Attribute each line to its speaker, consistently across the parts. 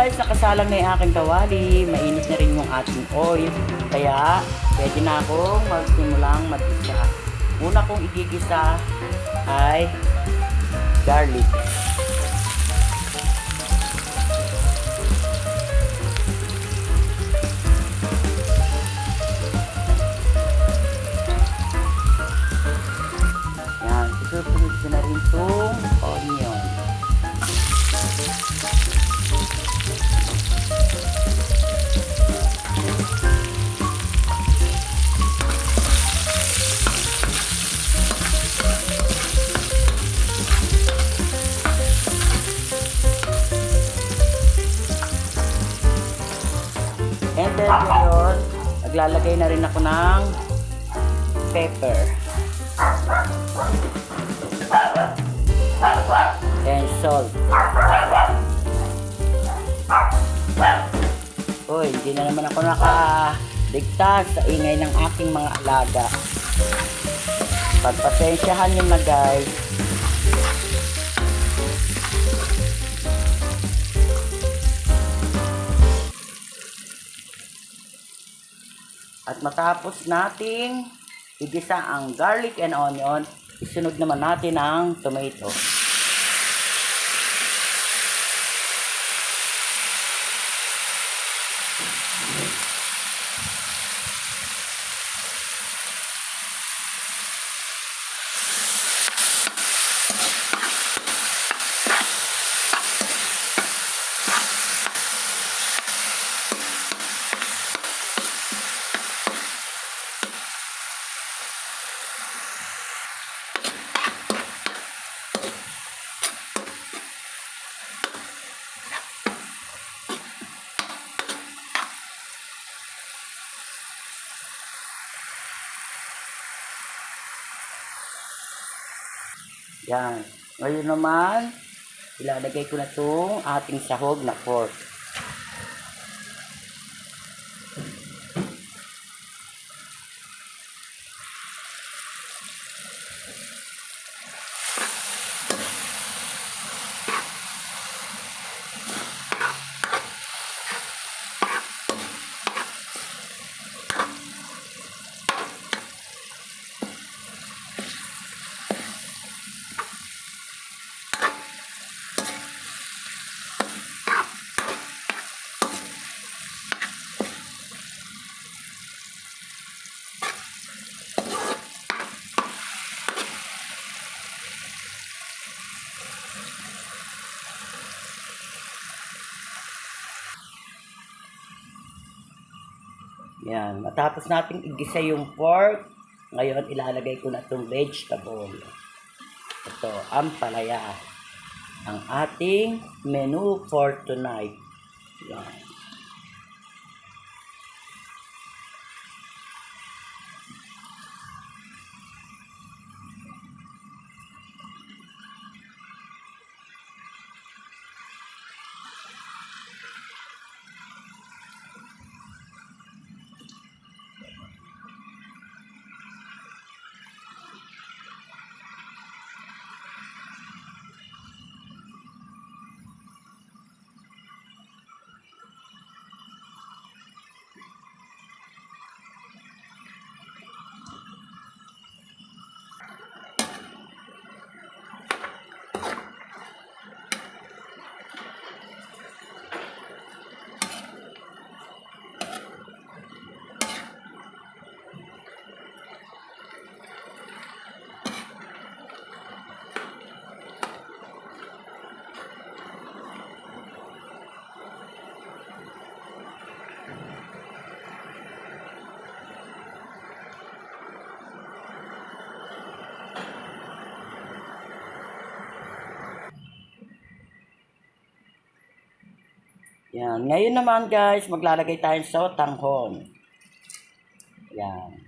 Speaker 1: guys, nakasalang na yung aking kawali. Mainit na rin yung ating oil. Kaya, pwede na akong magsimulang mag-isa. Una kong igigisa ay garlic. Yan, isusunod ko na rin itong onion. Naglalagay na rin ako ng pepper. and salt. Uy, hindi na naman ako nakaligtas sa ingay ng aking mga alaga. Pagpasensyahan nyo na guys. At matapos nating igisa ang garlic and onion, isunod naman natin ang tomato. Yan. Ngayon naman, ilalagay ko na itong ating sahog na pork. Yan. Matapos natin igisa yung pork, ngayon ilalagay ko na itong vegetable. Ito, ang palaya. Ang ating menu for tonight. Yan. Yan. Ngayon naman guys, maglalagay tayo sa tanghon. Yan.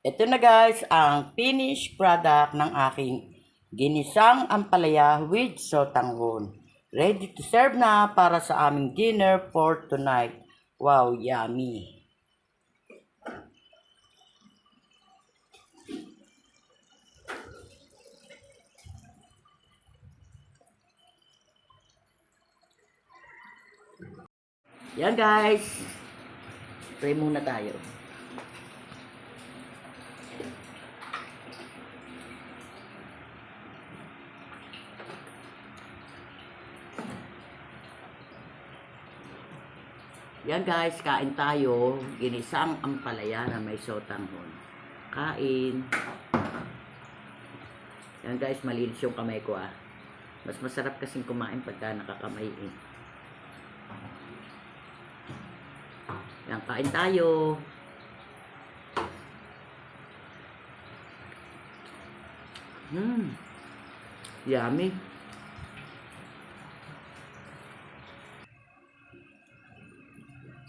Speaker 1: Ito na guys, ang finished product ng aking ginisang ampalaya with sotanghon. Ready to serve na para sa aming dinner for tonight. Wow, yummy! Yan guys. Pray muna tayo. Yan guys, kain tayo. Ginisang ampalaya na may sotanghon. Kain. Yan guys, malinis yung kamay ko ah. Mas masarap kasing kumain pagka nakakamay eh. Yan, kain tayo. Hmm. Yummy.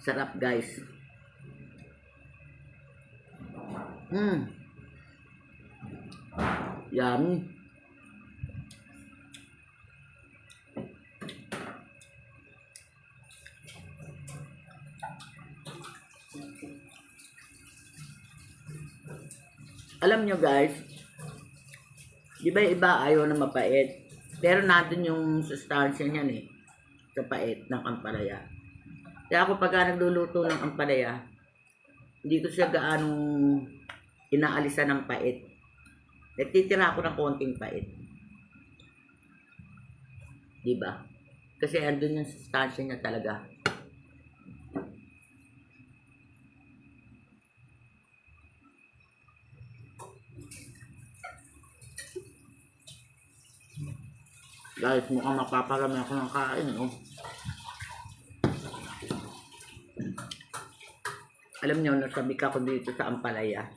Speaker 1: Sarap guys. Hmm. Yummy. Alam nyo guys, di ba iba ayaw na mapait? Pero natin yung sustansya niyan eh, sa pait ng ampalaya. Kaya ako pagka nagluluto ng ampalaya, hindi ko siya gaanong inaalisan ng pait. Nagtitira ako ng konting pait. Di ba? Kasi andun yung sustansya niya talaga. Guys, mukhang mapaparami ako ng kain, oh. Alam niyo, nasabik ako dito sa Ampalaya.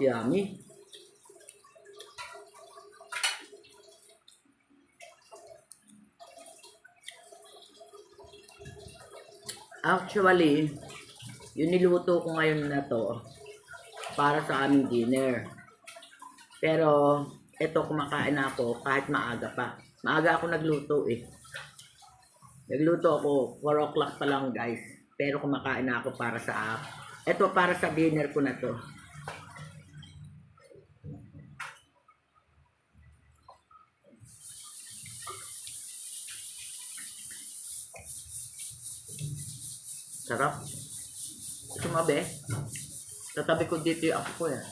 Speaker 1: Yummy. Actually, yung niluto ko ngayon na to para sa aming dinner. Pero, eto kumakain ako kahit maaga pa. Maaga ako nagluto eh. Nagluto ako, 4 o'clock pa lang guys. Pero kumakain ako para sa Ito para sa dinner ko na to. Sarap. Sumabi. Tatabi ko dito yung apo ko yan.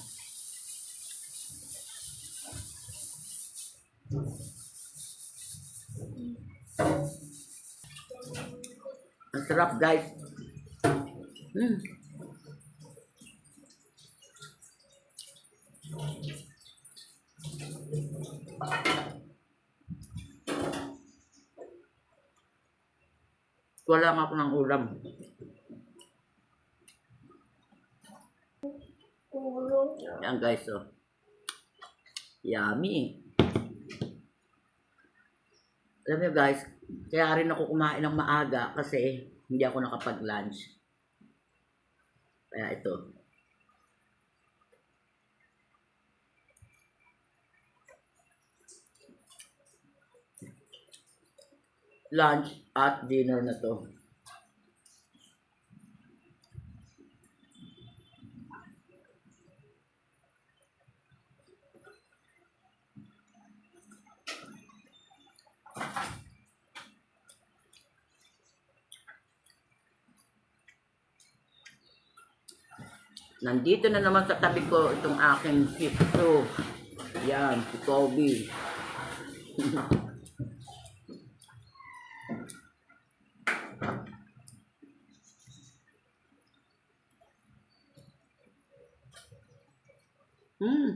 Speaker 1: Ang sarap guys. Mm. Wala nga ako ng ulam. Yan guys, oh. Yummy. Alam nyo guys, kaya rin ako kumain ng maaga kasi hindi ako nakapag-lunch. Kaya ito. Lunch at dinner na to. Nandito na naman sa tabi ko itong aking shih tzu. Yan, si Kobe. Hmm,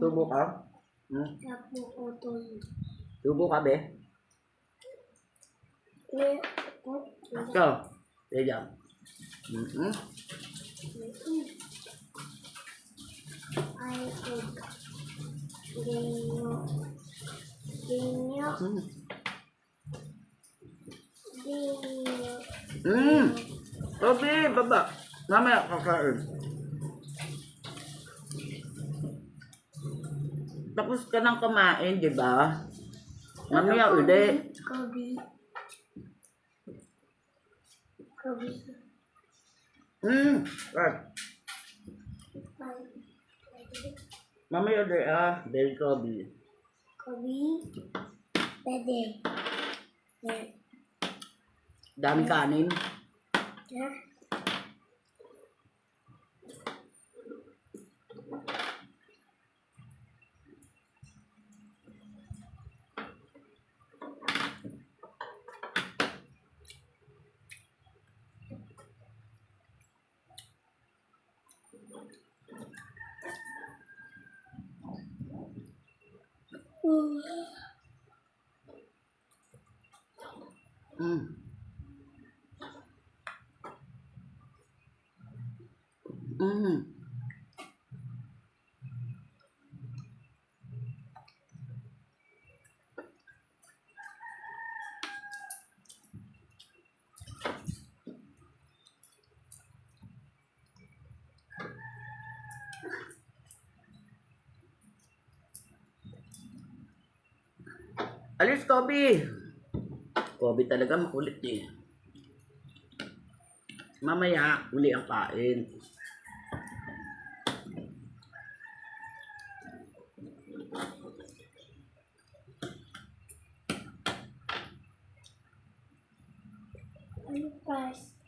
Speaker 1: tubo ka? Hmm, tubo ka, be?
Speaker 2: Ko.
Speaker 1: Ito. Diyan. Mm-hmm.
Speaker 2: Ay, ko. Genyo. Genyo.
Speaker 1: Mm.
Speaker 2: Genyo.
Speaker 1: Mm. Kobe, baba. Mamaya kakain. Tapos ka nang kumain, di ba? Mamaya uli.
Speaker 2: Kobe. Kobe.
Speaker 1: Hmm. Right.
Speaker 2: Ay,
Speaker 1: Mamaya uli ah. Del Kobe.
Speaker 2: Kobe. Pwede. Eh,
Speaker 1: Dami kanin.
Speaker 2: ha?
Speaker 1: Mm. Mm. Alis, Kobe! Kobe talaga makulit eh. Mamaya, uli ang kain.
Speaker 2: Ano pas?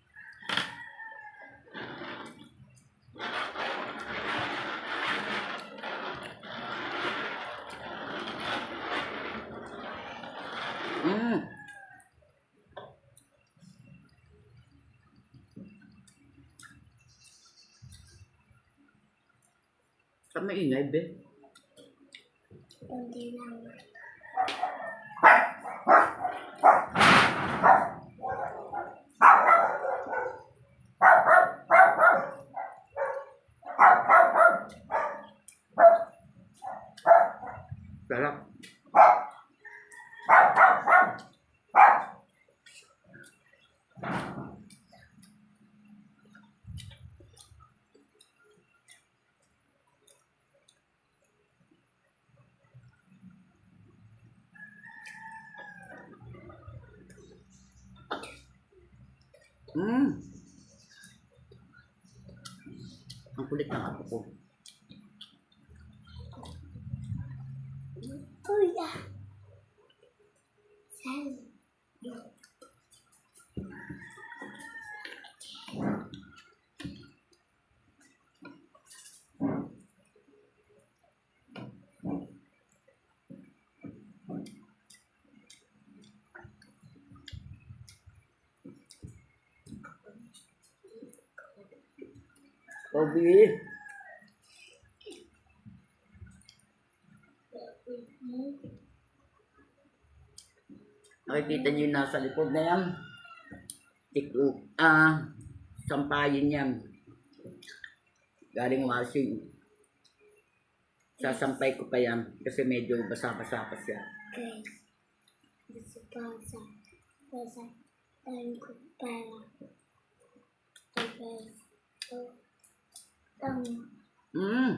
Speaker 1: Mm. Sa maingay, be.
Speaker 2: Hindi lang.
Speaker 1: Mm. Ang kulit ng apo ko. Kobe. Nakikita niyo nasa likod na yan. Tiklo, ah, sampayin yan. Galing washing. Sasampay ko pa yan kasi medyo basa-basa pa siya.
Speaker 2: Guys. Gusto pa sa basa. Tayo ko para. Okay.
Speaker 1: Mm.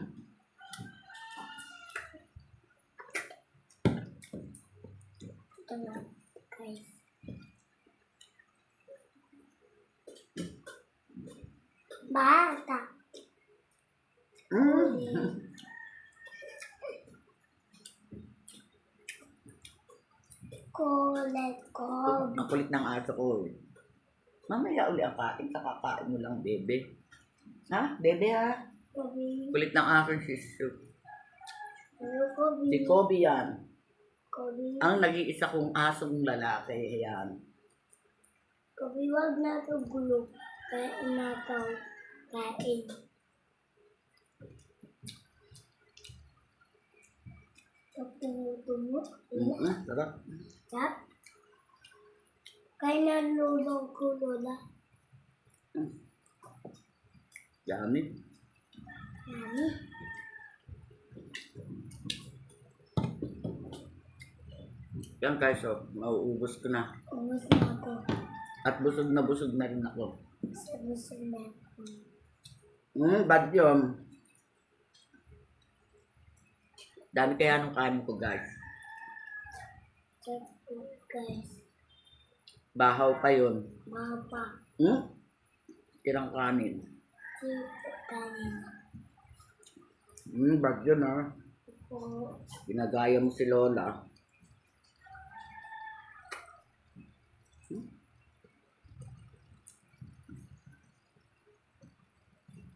Speaker 2: Ito na, guys. Bata.
Speaker 1: Mm.
Speaker 2: Kulit ko.
Speaker 1: Ang kulit ng aso ko. Mamaya uli ang kain, kakakain mo lang, bebe. Ha? Bebe ha?
Speaker 2: Kobe.
Speaker 1: Kulit ng aking sisu.
Speaker 2: Ano Kobe?
Speaker 1: Si Kobe yan.
Speaker 2: Kobe.
Speaker 1: Ang nag-iisa kong asong lalaki, yan.
Speaker 2: Kobe, wag na ito gulo. Kaya inataw. Kain. Sa tumutumo.
Speaker 1: Mm-mm, sarap.
Speaker 2: Tap. Kaya nalulong ko lola.
Speaker 1: Yummy.
Speaker 2: Nani?
Speaker 1: Yan guys, oh, mauubos ko na.
Speaker 2: Ubus na ako.
Speaker 1: At busog na busog na rin ako.
Speaker 2: Busog na ako.
Speaker 1: Hmm, bad yun. Dami kaya nung kanin ko guys.
Speaker 2: Check po guys.
Speaker 1: Bahaw pa yun.
Speaker 2: Baba.
Speaker 1: Hmm? Tirang kanin. Hmm, bad yun ah.
Speaker 2: Po.
Speaker 1: Ginagaya mo si Lola.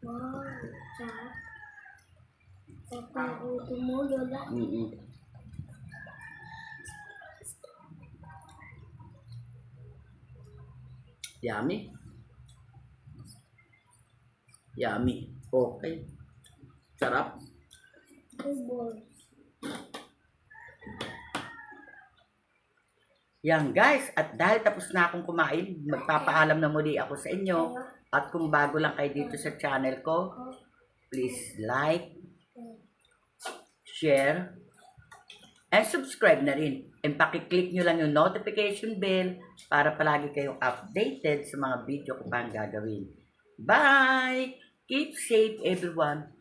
Speaker 2: Wow. Sa tumutumo mo lola.
Speaker 1: Mm-mm. Yummy. Yummy. Okay. Sarap. Yan guys, at dahil tapos na akong kumain, magpapaalam na muli ako sa inyo. At kung bago lang kayo dito sa channel ko, please like, share, and subscribe na rin. And pakiclick nyo lang yung notification bell para palagi kayong updated sa mga video ko pang gagawin. Bye! Keep safe everyone!